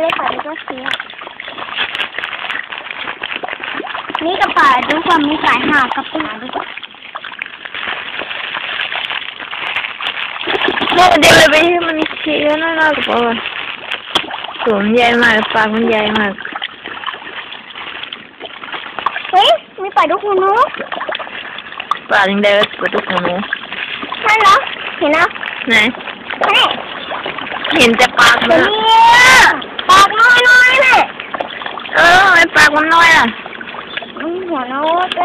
เลยค่ะดูก็เสียนี่กับป่าดูความมีสายหาบกับป่าดูโมเดี๋ยวเลยไปให้มันเคี้ยวน่ารักกว่าตัวมันใหญ่มากปากมันใหญ่มากเฮ้ยมีป่าดูหูหนูปากยังได้ก็ปวดทุกของหนูนั่นเหรอเห็นนะไหนนี่เห็นแต่ปากมัตันวอะนี้ปากน้อยน้อยๆเนี่ย เออ ทำไมปากมันน้อยอะอืมหัวโน้ตเล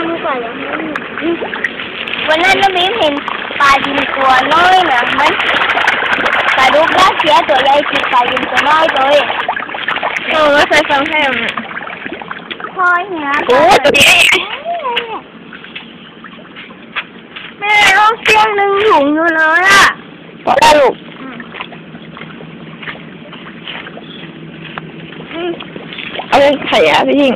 ยใบแดงเนี่ยไอ้ตัวนี้สีใหญ่หายได้ยังอู้ปากตัวนั้นเลยเอ้ยทำก่เลยวันนั้นน้องบีมเห็นปลาดินตัวน้อยนะมันปลาดุกรัสเซียตัวใหญ่กินปลาดินตัวน้อยตัวเองเออใส่ฟังให้มันพอยเนี่ยโอ้ตัวใหญ่แม่เราเสียงหนึ่งถุงอยู่เลยอะพอได้ลูกอืมเอาไปขยะไปทิ้ง